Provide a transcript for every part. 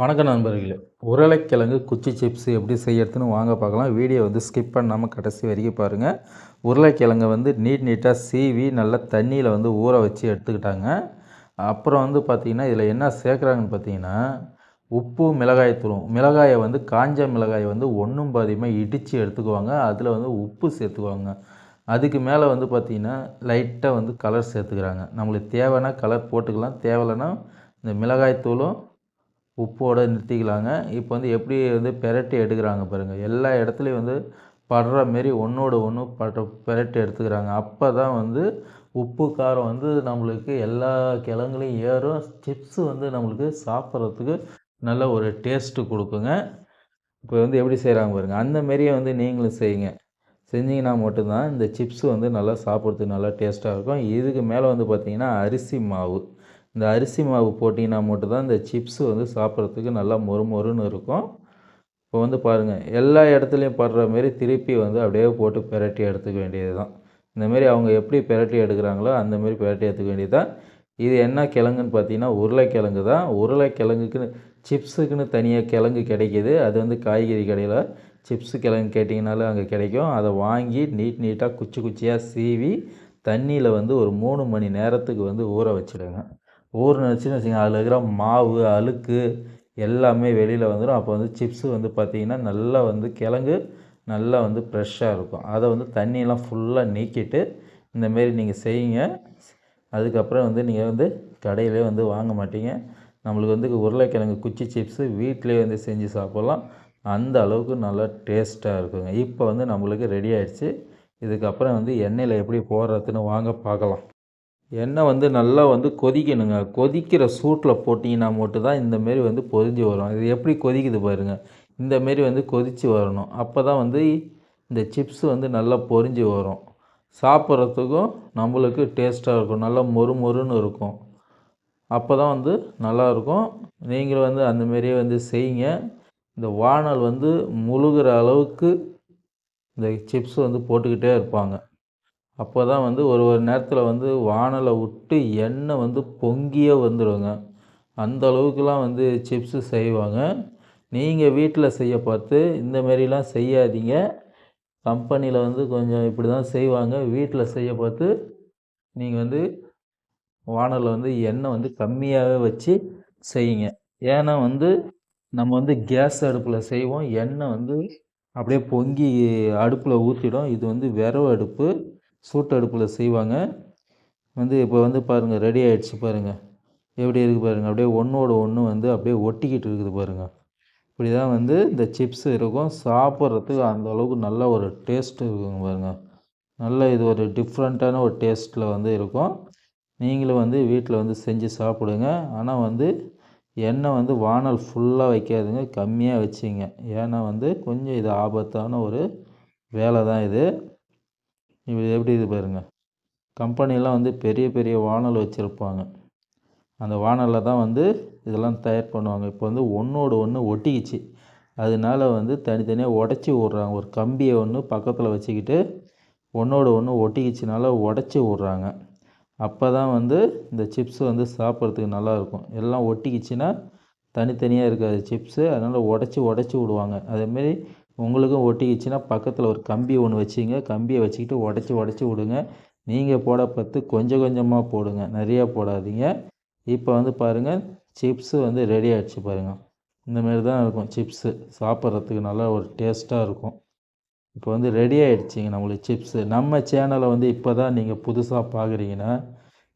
வணக்கம் நண்பர்களே. உருளைக்கிழங்கு குச்சி சிப்ஸ் எப்படி செய்யறதுன்னு வாங்க பார்க்கலாம். வீடியோ வந்து ஸ்கிப் பண்ணாமல் கடைசி வரைக்கும் பாருங்கள் உருளைக்கிழங்கை வந்து நீட் நீட்டாக சீவி நல்லா தண்ணியில் வந்து ஊற வச்சு எடுத்துக்கிட்டாங்க. அப்புறம் வந்து பார்த்திங்கன்னா இதில் என்ன சேர்க்குறாங்கன்னு பார்த்தீங்கன்னா உப்பு மிளகாய் தூளும். மிளகாயை வந்து காஞ்ச மிளகாயை வந்து ஒன்றும் பாதியமாக இடித்து எடுத்துக்குவாங்க. அதில் வந்து உப்பு சேர்த்துக்குவாங்க. அதுக்கு மேலே வந்து பார்த்திங்கன்னா லைட்டாக வந்து கலர் சேர்த்துக்கிறாங்க. நம்மளுக்கு தேவைன்னா கலர் போட்டுக்கலாம். தேவையில்லைன்னா இந்த மிளகாய் தூளும் உப்போடு நிறுத்திக்கலாங்க. இப்போ வந்து எப்படி வந்து பெரட்டி எடுக்கிறாங்க பாருங்கள் எல்லா இடத்துலையும் வந்து படுற மாரி ஒன்றோட ஒன்று பட பெரட்டி எடுத்துக்கிறாங்க. அப்போ தான் வந்து உப்பு காரம் வந்து நம்மளுக்கு எல்லா கிழங்குலையும் ஏறும். சிப்ஸு வந்து நம்மளுக்கு சாப்பிட்றதுக்கு நல்ல ஒரு டேஸ்ட்டு கொடுக்குங்க. இப்போ வந்து எப்படி செய்கிறாங்க பாருங்கள் அந்த மாரியே வந்து நீங்களும் செய்யுங்க. செஞ்சிங்கன்னா மட்டும்தான் இந்த சிப்ஸு வந்து நல்லா சாப்பிட்றதுக்கு நல்லா டேஸ்ட்டாக இருக்கும். இதுக்கு மேலே வந்து பார்த்திங்கன்னா அரிசி மாவு. இந்த அரிசி மாவு போட்டிங்கன்னா மட்டும்தான் இந்த சிப்ஸு வந்து சாப்பிட்றதுக்கு நல்லா மொறு மொறுன்னு இருக்கும். இப்போ வந்து பாருங்கள் எல்லா இடத்துலையும் படுற மாரி திருப்பி வந்து அப்படியே போட்டு பெரட்டி எடுத்துக்க வேண்டியது தான் இந்தமாரி அவங்க எப்படி பெரட்டி எடுக்கிறாங்களோ அந்தமாரி பெரட்டி எடுத்துக்க வேண்டியது தான் இது என்ன கிழங்குன்னு பார்த்தீங்கன்னா உருளைக்கிழங்கு தான். உருளைக்கிழங்குக்குன்னு சிப்ஸுக்குன்னு தனியாக கிழங்கு கிடைக்கிது. அது வந்து காய்கறி கடையில் சிப்ஸு கிழங்கு கேட்டிங்கனாலும் அங்கே கிடைக்கும். அதை வாங்கி நீட் நீட்டாக குச்சி குச்சியாக சீவி தண்ணியில் வந்து ஒரு மூணு மணி நேரத்துக்கு வந்து ஊற வச்சுடுங்க. ஊறுனுச்சுன்னு வச்சுங்க அதில் இருக்கிற மாவு அழுக்கு எல்லாமே வெளியில் வந்துடும் அப்போ வந்து சிப்ஸு வந்து பார்த்திங்கன்னா நல்லா வந்து கிழங்கு நல்லா வந்து ஃப்ரெஷ்ஷாக இருக்கும். அதை வந்து தண்ணியெல்லாம் ஃபுல்லாக நீக்கிட்டு இந்தமாரி நீங்கள் செய்யுங்க. அதுக்கப்புறம் வந்து நீங்கள் வந்து கடையிலே வந்து வாங்க மாட்டீங்க. நம்மளுக்கு வந்து உருளைக்கிழங்கு குச்சி சிப்ஸு வீட்டிலே வந்து செஞ்சு சாப்பிட்லாம். அந்த அளவுக்கு நல்லா டேஸ்ட்டாக இருக்குங்க. இப்போ வந்து நம்மளுக்கு ரெடி ஆகிடுச்சு இதுக்கப்புறம் வந்து எண்ணெயில் எப்படி போடுறதுன்னு வாங்க பார்க்கலாம். எண்ணெய் வந்து நல்லா வந்து கொதிக்கணுங்க. கொதிக்கிற சூட்டில் போட்டிங்கன்னா மட்டும்தான் இந்தமாரி வந்து பொரிஞ்சு வரும். இது எப்படி கொதிக்குது பாருங்கள் இந்தமாரி வந்து கொதித்து வரணும். அப்போ தான் வந்து இந்த சிப்ஸ் வந்து நல்லா பொரிஞ்சு வரும். சாப்பிட்றதுக்கும் நம்மளுக்கு டேஸ்ட்டாக இருக்கும். நல்லா மொறு மொறுன்னு இருக்கும். அப்போ தான் வந்து நல்லாயிருக்கும். நீங்களும் வந்து அந்தமாரியே வந்து செய்யுங்க. இந்த வானல் வந்து முழுகிற அளவுக்கு இந்த சிப்ஸ் வந்து போட்டுக்கிட்டே இருப்பாங்க. அப்போ தான் வந்து ஒரு ஒரு நேரத்தில் வந்து வானலை விட்டு எண்ணெய் வந்து பொங்கியே வந்துடுங்க அந்த அளவுக்குலாம் வந்து சிப்ஸு செய்வாங்க. நீங்கள் வீட்டில் செய்ய பார்த்து இந்த மாரிலாம் செய்யாதீங்க. கம்பெனியில் வந்து கொஞ்சம் இப்படி தான் செய்வாங்க. வீட்டில் செய்ய பார்த்து நீங்கள் வந்து வானலில் வந்து எண்ணெய் வந்து கம்மியாகவே வச்சு செய்யுங்க. ஏன்னா வந்து நம்ம வந்து கேஸ் அடுப்பில் செய்வோம். எண்ணெய் வந்து அப்படியே பொங்கி அடுப்பில் ஊற்றிடும் இது வந்து விரவு அடுப்பு. சூட்டு அடுப்பில் செய்வாங்க. வந்து இப்போ வந்து பாருங்கள் ரெடி ஆகிடுச்சு பாருங்கள் எப்படி இருக்குது பாருங்கள் அப்படியே ஒன்றோட ஒன்று வந்து அப்படியே ஒட்டிக்கிட்டு இருக்குது பாருங்கள் இப்படி தான் வந்து இந்த சிப்ஸ் இருக்கும். சாப்பிட்றதுக்கு அந்த அளவுக்கு நல்ல ஒரு டேஸ்ட்டு இருக்குங்க பாருங்கள் நல்ல இது ஒரு டிஃப்ரெண்ட்டான ஒரு டேஸ்ட்டில் வந்து இருக்கும். நீங்களும் வந்து வீட்டில் வந்து செஞ்சு சாப்பிடுங்க. ஆனால் வந்து எண்ணெய் வந்து வானல் ஃபுல்லாக வைக்காதுங்க கம்மியாக வச்சிங்க. ஏன்னா வந்து கொஞ்சம் இது ஆபத்தான ஒரு வேலை தான் இது. இது எப்படி இது பாருங்கள் கம்பெனிலாம் வந்து பெரிய பெரிய வானல் வச்சுருப்பாங்க. அந்த வானலில் தான் வந்து இதெல்லாம் தயார் பண்ணுவாங்க. இப்போ வந்து ஒன்றோடு ஒன்று ஒட்டிக்கிச்சு. அதனால வந்து தனித்தனியாக உடச்சி விட்றாங்க. ஒரு கம்பியை ஒன்று பக்கத்தில் வச்சுக்கிட்டு ஒன்றோடு ஒன்று ஒட்டிக்கிச்சுனால உடச்சி விட்றாங்க. அப்போ தான் வந்து இந்த சிப்ஸ் வந்து சாப்பிட்றதுக்கு நல்லாயிருக்கும். எல்லாம் ஒட்டிக்கிச்சுன்னா தனித்தனியாக இருக்காது சிப்ஸு. அதனால் உடச்சி உடச்சி விடுவாங்க. அதேமாரி உங்களுக்கும் ஒட்டிக்கிச்சுன்னா பக்கத்தில் ஒரு கம்பி ஒன்று வச்சிங்க. கம்பியை வச்சுக்கிட்டு உடச்சி உடச்சி விடுங்க. நீங்கள் போட பார்த்து கொஞ்சம் கொஞ்சமாக போடுங்க. நிறையா போடாதீங்க. இப்போ வந்து பாருங்கள் சிப்ஸு வந்து ரெடி ஆகிடுச்சு பாருங்கள் இந்தமாரி தான் இருக்கும் சிப்ஸு சாப்பிட்றதுக்கு நல்லா ஒரு டேஸ்ட்டாக இருக்கும். இப்போ வந்து ரெடி ஆகிடுச்சிங்க நம்மளுக்கு சிப்ஸு நம்ம சேனலை வந்து இப்போ தான் நீங்கள் புதுசாக பார்க்குறீங்கன்னா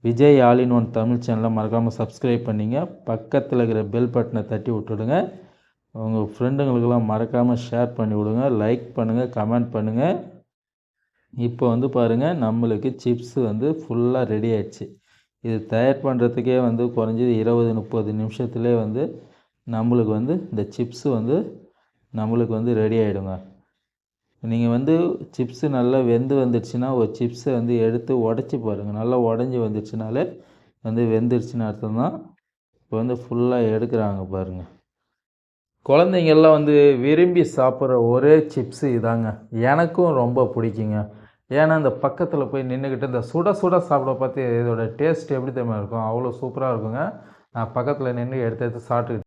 Vijay all in one Tamil சேனலை மறக்காமல் சப்ஸ்கிரைப் பண்ணிங்க. பக்கத்தில் இருக்கிற பெல் பட்டனை தட்டி விட்டுடுங்க. உங்கள் ஃப்ரெண்டுங்களுக்கெல்லாம் மறக்காமல் ஷேர் பண்ணி விடுங்க லைக் பண்ணுங்கள் கமெண்ட் பண்ணுங்கள் இப்போ வந்து பாருங்கள் நம்மளுக்கு சிப்ஸு வந்து ஃபுல்லாக ரெடி ஆயிடுச்சு. இது தயார் பண்ணுறதுக்கே வந்து குறைஞ்சது இருபது முப்பது நிமிஷத்துலேயே வந்து நம்மளுக்கு வந்து இந்த சிப்ஸு வந்து நம்மளுக்கு வந்து ரெடி ஆகிடுங்க நீங்கள் வந்து சிப்ஸு நல்லா வெந்து வந்துடுச்சுன்னா ஒரு சிப்ஸை வந்து எடுத்து உடச்சி பாருங்கள் நல்லா உடஞ்சி வந்துடுச்சுனாலே வந்து வெந்துடுச்சுன்னு அர்த்தம் தான் இப்போ வந்து ஃபுல்லாக எடுக்கிறாங்க பாருங்கள் குழந்தைங்கள்லாம் வந்து விரும்பி சாப்பிட்ற ஒரே சிப்ஸு இதாங்க. எனக்கும் ரொம்ப பிடிக்குங்க. ஏன்னா இந்த பக்கத்தில் போய் நின்றுக்கிட்டு இந்த சுட சுட சாப்பிட பார்த்து இதோட டேஸ்ட் எப்படி தெரியுமா இருக்கும்? அவ்வளோ சூப்பராக இருக்குங்க. நான் பக்கத்தில் நின்று எடுத்து எடுத்து சாப்பிட்டு